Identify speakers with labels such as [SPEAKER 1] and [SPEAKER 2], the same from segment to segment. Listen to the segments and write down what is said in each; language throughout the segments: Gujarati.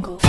[SPEAKER 1] jungle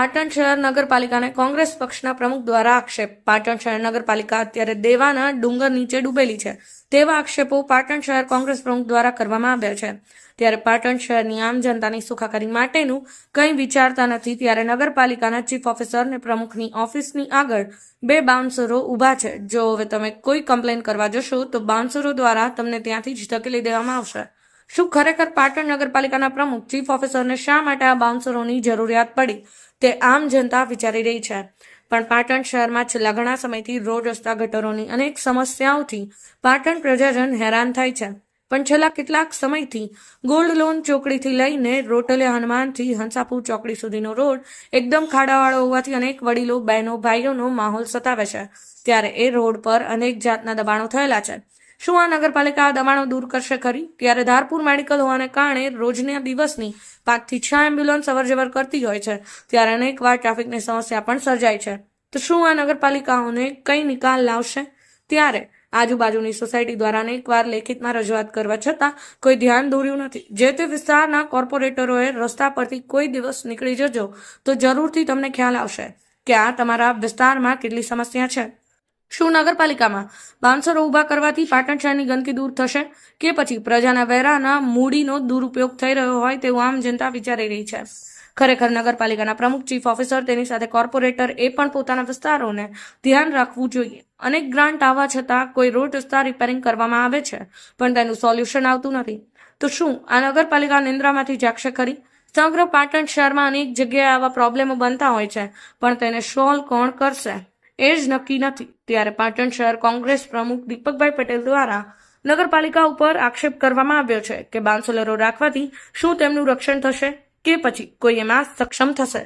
[SPEAKER 1] પાટણ શહેર નગરપાલિકાને કોંગ્રેસ પક્ષના પ્રમુખ દ્વારા આક્ષેપ. પાટણ શહેર નગરપાલિકા અત્યારે દેવાના ડુંગર નીચે ડૂબેલી છે. તેવા આક્ષેપો પાટણ શહેર કોંગ્રેસ પ્રમુખ દ્વારા કરવામાં આવ્યા છે. ત્યારે પાટણ શહેરની આમ જનતાની સુખાકારી માટેનું કંઈ વિચારતા નથી ત્યારે નગરપાલિકાના ચીફ ઓફિસર અને પ્રમુખની ઓફિસની આગળ બે બાઉન્સરો ઊભા છે. જો હવે તમે કોઈ કમ્પ્લેન કરવા જશો તો બાઉન્સરો દ્વારા તમને ત્યાંથી જ ધકેલી દેવામાં આવશે. શું ખરેખર પાટણ નગરપાલિકાના પ્રમુખ ચીફ ઓફિસરને શા માટે આ બાઉન્સરોની જરૂરિયાત પડી? તે આમ જનતા વિચારી રહી છે. પણ પાટણ શહેરમાં છેલ્લા ઘણા સમયથી રોડ રસ્તા ગટરોની અનેક સમસ્યાઓથી પાટણ પ્રજાજન હેરાન થાય છે. પણ છેલ્લા કેટલાક સમયથી ગોલ્ડ લોન ચોકડીથી લઈને રોટલે હનુમાનથી હંસાપુર ચોકડી સુધીનો રોડ એકદમ ખાડાવાળો હોવાથી અનેક વડીલો, બહેનો, ભાઈઓનો માહોલ સતાવે છે. ત્યારે એ રોડ પર અનેક જાતના દબાણો થયેલા છે. શું આ નગરપાલિકા આ દબાણો દૂર કરશે ખરી? ત્યારે ધારપુર મેડિકલ હોવાને કારણે રોજના દિવસની પાંચથી છ એમ્બ્યુલન્સ અવરજવર કરતી હોય છે. ત્યારે અનેકવાર ટ્રાફિકની સમસ્યા પણ સર્જાય છે. તો શું આ નગરપાલિકાઓને કઈ નિકાલ લાવશે? ત્યારે આજુબાજુની સોસાયટી દ્વારા અનેકવાર લેખિતમાં રજૂઆત કરવા છતાં કોઈ ધ્યાન દોર્યું નથી. જે તે વિસ્તારના કોર્પોરેટરોએ રસ્તા પરથી કોઈ દિવસ નીકળી જજો તો જરૂરથી તમને ખ્યાલ આવશે કે આ તમારા વિસ્તારમાં કેટલી સમસ્યા છે. શું નગરપાલિકામાં બાંસરો ઊભા કરવાથી પાટણ શહેરની ગંદકી દૂર થશે કે પછી પ્રજાના વેરાના મૂડીનો દુરુપયોગ થઈ રહ્યો હોય તેવું આમ જનતા વિચારી રહી છે. ખરેખર નગરપાલિકાના પ્રમુખ, ચીફ ઓફિસર, તેની સાથે કોર્પોરેટર એ પણ પોતાના વિસ્તારોને ધ્યાન રાખવું જોઈએ. અનેક ગ્રાન્ટ આવવા છતાં કોઈ રોડ રસ્તા રિપેરિંગ કરવામાં આવે છે, પણ તેનું સોલ્યુશન આવતું નથી. તો શું આ નગરપાલિકા નિંદ્રામાંથી જાગશે ખરી? સમગ્ર પાટણ શહેરમાં અનેક જગ્યાએ આવા પ્રોબ્લેમો બનતા હોય છે, પણ તેને સોલ્વ કોણ કરશે? એ જ નક્કી નથી. ત્યારે પાટણ શહેર કોંગ્રેસ પ્રમુખ દીપકભાઈ પટેલ દ્વારા નગરપાલિકા ઉપર આક્ષેપ કરવામાં આવ્યો છે કે બાંસોલરો રાખવાથી શું તેમનું રક્ષણ થશે કે પછી કોઈ એમાં સક્ષમ થશે.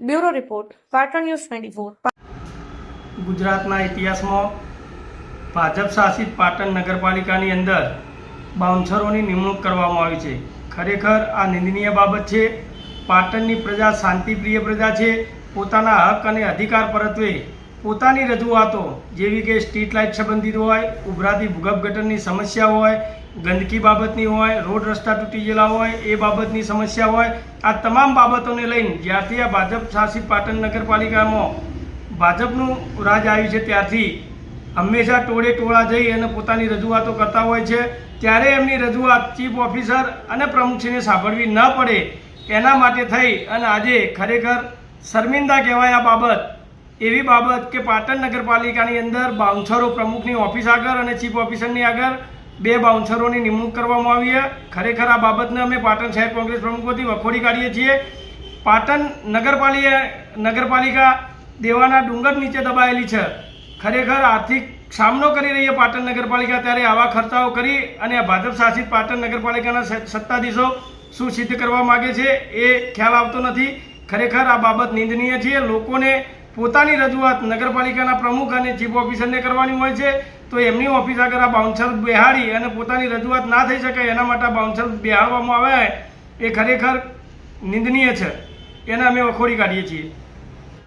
[SPEAKER 1] Bureau report, Patan news twenty four.
[SPEAKER 2] ગુજરાતના ઇતિહાસમાં ભાજપ શાસિત પાટણ નગરપાલિકાની અંદર બાઉન્સરોની નિમણૂક કરવામાં આવી છે. ખરેખર આ નિંદનીય બાબત છે. પાટણની પ્રજા શાંતિપ્રિય પ્રજા છે. પોતાના હક અને અધિકાર પરત્વે પોતાની રજૂઆતો જેવી કે સ્ટ્રીટ લાઇટ સંબંધિત હોય, ઉભરાતી ભૂગર્ભ ગટરની સમસ્યા હોય, ગંદકી બાબતની હોય, રોડ રસ્તા તૂટી ગયેલા હોય, એ બાબતની સમસ્યા હોય, આ તમામ બાબતોને લઈને જ્યારથી આ ભાજપ શાસિત પાટણ નગરપાલિકામાં ભાજપનું રાજ આવ્યું છે ત્યારથી હંમેશા ટોળે ટોળા જઈ અને પોતાની રજૂઆતો કરતા હોય છે. ત્યારે એમની રજૂઆત ચીફ ઓફિસર અને પ્રમુખશ્રીને સાંભળવી ન પડે એના માટે થઈ અને આજે ખરેખર શર્મિંદા કહેવાય આ બાબત એવી બાબત કે પાટણ નગરપાલિકાની અંદર બાઉન્સરો પ્રમુખની ઓફિસ આગળ અને ચીફ ઓફિસરની આગળ બે બાઉન્સરોની નિમણૂક કરવામાં આવી છે. ખરેખર આ બાબતને અમે પાટણ શહેર કોંગ્રેસ પ્રમુખ વતી વખોડી કાઢીએ છીએ. પાટણ નગરપાલિકા નગરપાલિકા દેવાના ડુંગર નીચે દબાયેલી છે. ખરેખર આર્થિક સામનો કરી રહી છે પાટણ નગરપાલિકા ત્યારે આવા ખર્ચાઓ કરી અને ભાજપ શાસિત પાટણ નગરપાલિકાના સત્તાધીશો શું સિદ્ધ કરવા માગે છે એ ખ્યાલ આવતો નથી. ખરેખર આ બાબત નિંદનીય છે. લોકોને પોતાની રજૂઆત નગરપાલિકાના પ્રમુખ અને ચીફ ઓફિસરને કરવાની હોય છે, તો એમની ઓફિસ આગળ આ બાઉન્સર બેહાડી અને પોતાની રજૂઆત ના થઈ શકે એના માટે આ બાઉન્સર બેહાડવામાં આવે એ ખરેખર નિંદનીય છે. એને અમે વખોડી કાઢીએ છીએ.